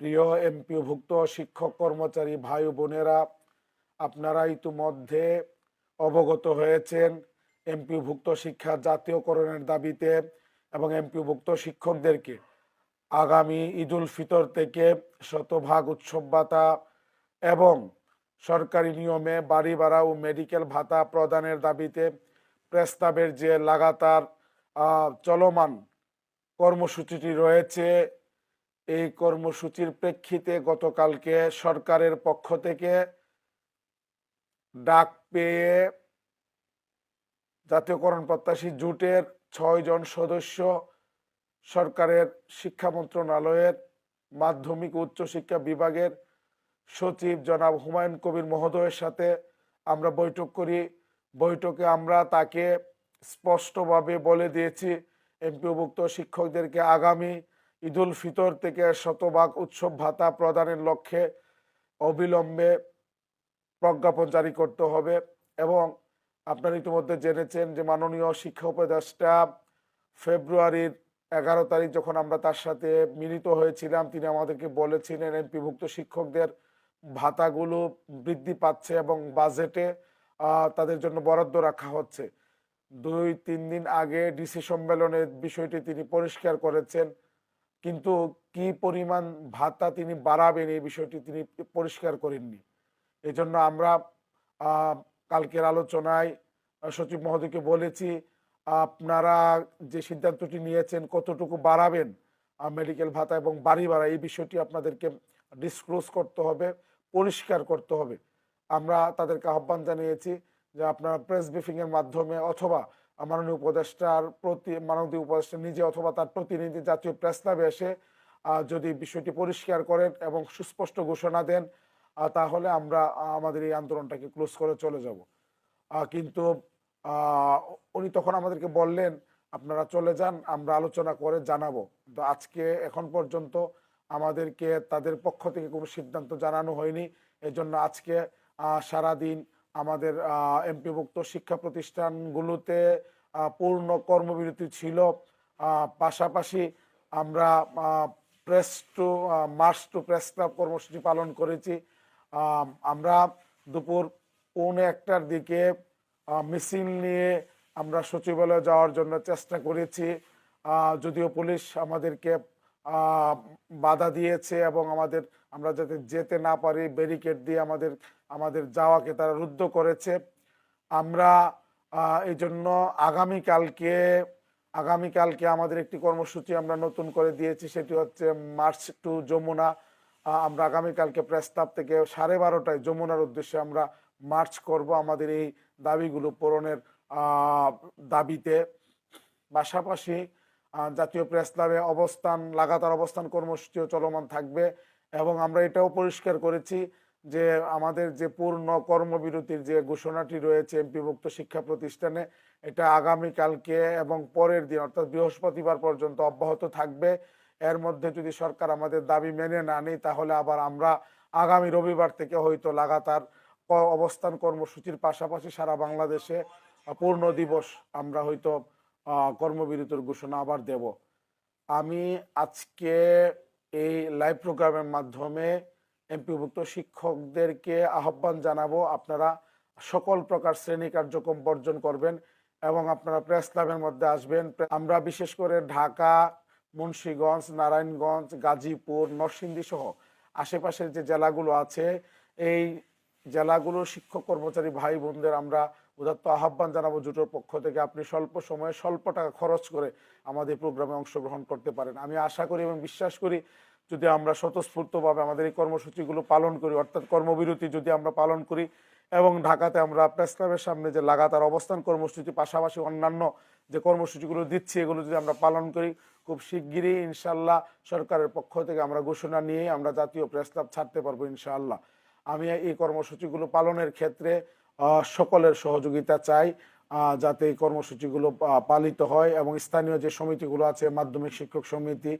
প্রিয় এমপিওভুক্ত শিক্ষক কর্মচারী ভাই বোনেরা আপনারা ইতিমধ্যে অবগত হয়েছেন এমপিওভুক্ত শিক্ষা জাতীয়করণের দাবিতে এবং এমপিওভুক্ত শিক্ষকদেরকে। আগামী ঈদুল ফিতর থেকে শতভাগ উৎসব ভাতা এবং সরকারি নিয়মে বাড়ি ভাড়া ও মেডিকেল ভাতা প্রদানের দাবিতে প্রস্তাবের যে লাগাতার চলমান কর্মসূচিটি রয়েছে এই কর্মসূচির প্রেক্ষিতে গতকালকে সরকারের পক্ষ থেকে ডাক পেয়ে জাতীয়করণ প্রত্যাশী জোটের ছয় জন সদস্য সরকারের শিক্ষা মন্ত্রণালয়ের মাধ্যমিক উচ্চশিক্ষা বিভাগের সচিব জনাব হুমায়ুন কবির মহোদয়ের সাথে আমরা বৈঠক করি। বৈঠকে আমরা তাকে স্পষ্টভাবে বলে দিয়েছি, এমপিওভুক্ত শিক্ষকদেরকে আগামী ঈদুল ফিতর থেকে শতভাগ উৎসব ভাতা প্রদানের লক্ষ্যে অবিলম্বে প্রজ্ঞাপন জারি করতে হবে এবং আপনারা ইতিমধ্যে জেনেছেন যে মাননীয় শিক্ষা উপদেষ্টা ফেব্রুয়ারির এগারো তারিখ যখন আমরা তার সাথে মিলিত হয়েছিলাম, তিনি আমাদেরকে বলেছিলেন এমপিভুক্ত শিক্ষকদের ভাতাগুলো বৃদ্ধি পাচ্ছে এবং বাজেটে তাদের জন্য বরাদ্দ রাখা হচ্ছে। দুই, তিন দিন আগে ডিসি সম্মেলনের বিষয়টি তিনি পরিষ্কার করেছেন। কিন্তু কি পরিমাণ ভাতা তিনি বাড়াবেন এই বিষয়টি তিনি পরিষ্কার করেননি। এই জন্য আমরা কালকের আলোচনায় সচিব মহোদয়কে বলেছি, আপনারা যে সিদ্ধান্তটি নিয়েছেন, কতটুকু বাড়াবেন মেডিকেল ভাতা এবং বাড়ি ভাড়া, এই বিষয়টি আপনাদেরকে ডিসক্লোজ করতে হবে, পরিষ্কার করতে হবে। আমরা তাদেরকে আহ্বান জানিয়েছি যে আপনারা প্রেস ব্রিফিংয়ের মাধ্যমে অথবা মাননীয় উপদেষ্টার প্রতি, মাননীয় উপদেষ্টা নিজে অথবা তার প্রতিনিধি জাতীয় প্রেস ক্লাবে এসে যদি বিষয়টি পরিষ্কার করেন এবং সুস্পষ্ট ঘোষণা দেন তাহলে আমরা আমাদের এই আন্দোলনটাকে ক্লোজ করে চলে যাব। কিন্তু উনি তখন আমাদেরকে বললেন, আপনারা চলে যান, আমরা আলোচনা করে জানাব। তো আজকে, এখন পর্যন্ত আমাদেরকে, তাদের পক্ষ থেকে কোনো সিদ্ধান্ত জানানো হয়নি। এজন্য আজকে সারাদিন আমাদের এমপিভুক্ত শিক্ষা প্রতিষ্ঠানগুলোতে পূর্ণ কর্মবিরতি ছিল। পাশাপাশি আমরা press to march to press club কর্মসূচি পালন করেছি। আমরা দুপুর পৌনে একটার দিকে মিছিল নিয়ে আমরা সচিবালয়ে যাওয়ার জন্য চেষ্টা করেছি। যদিও পুলিশ আমাদেরকে বাধা দিয়েছে এবং আমাদের, আমরা যাতে যেতে না পারি ব্যারিকেড দিয়ে আমাদের আমাদের যাওয়াকে তারা রুদ্ধ করেছে। আমরা এই জন্য আগামীকালকে আগামীকালকে আমাদের একটি কর্মসূচি আমরা নতুন করে দিয়েছি, সেটি হচ্ছে মার্চ টু যমুনা। আমরা আগামীকালকে প্রস্তাব থেকে সাড়ে বারোটায় যমুনার উদ্দেশ্যে আমরা মার্চ করব আমাদের এই দাবিগুলো পূরণের দাবিতে। পাশাপাশি জাতীয় প্রেস ক্লাবে অবস্থান, লাগাতার অবস্থান কর্মসূচিও চলমান থাকবে এবং আমরা এটাও পরিষ্কার করেছি যে আমাদের যে পূর্ণ কর্মবিরতির যে ঘোষণাটি রয়েছে এমপিভুক্ত শিক্ষা প্রতিষ্ঠানে, এটা আগামীকালকে এবং পরের দিন, অর্থাৎ বৃহস্পতিবার পর্যন্ত অব্যাহত থাকবে। এর মধ্যে যদি সরকার আমাদের দাবি মেনে না নেয়, তাহলে আবার আমরা আগামী রবিবার থেকে হয়তো লাগাতার অবস্থান কর্মসূচির পাশাপাশি সারা বাংলাদেশে পূর্ণ দিবস আমরা হয়তো কর্মবিরতির ঘোষণা আবার দেব। আমি আজকে এই লাইভ প্রোগ্রামের মাধ্যমে এমপিভুক্ত শিক্ষকদেরকে আহ্বান জানাব, আপনারা সকল প্রকার শ্রেণি কার্যক্রম বর্জন করবেন এবং আপনারা প্রেস ক্লাবের মধ্যে আসবেন। আমরা বিশেষ করে ঢাকা, মুন্সীগঞ্জ, নারায়ণগঞ্জ, গাজীপুর, নরসিংদী সহ আশেপাশের যে জেলাগুলো আছে, এই জেলাগুলোর শিক্ষক কর্মচারী ভাই বোনদের আমরা উদাত্ত আহ্বান জানাব জুটোর পক্ষ থেকে। আপনি স্বল্প সময়ে স্বল্প টাকা খরচ করে আমাদের প্রোগ্রামে অংশগ্রহণ করতে পারেন। আমি আশা করি এবং বিশ্বাস করি, যদি আমরা স্বতঃস্ফূর্তভাবে আমাদের এই কর্মসূচিগুলো পালন করি, অর্থাৎ কর্মবিরতি যদি আমরা পালন করি এবং ঢাকাতে আমরা প্রেস ক্লাবের সামনে যে লাগাতার অবস্থান কর্মসূচি, পাশাপাশি অন্যান্য যে কর্মসূচিগুলো দিচ্ছি, এগুলো যদি আমরা পালন করি, খুব শিগগিরই ইনশাল্লাহ সরকারের পক্ষ থেকে আমরা ঘোষণা নিয়ে আমরা জাতীয় প্রেস ক্লাব ছাড়তে পারব ইনশাআল্লাহ। আমি এই কর্মসূচিগুলো পালনের ক্ষেত্রে সকলের সহযোগিতা চাই যাতে এই কর্মসূচিগুলো পালিত হয় এবং স্থানীয় যে সমিতিগুলো আছে, মাধ্যমিক শিক্ষক সমিতি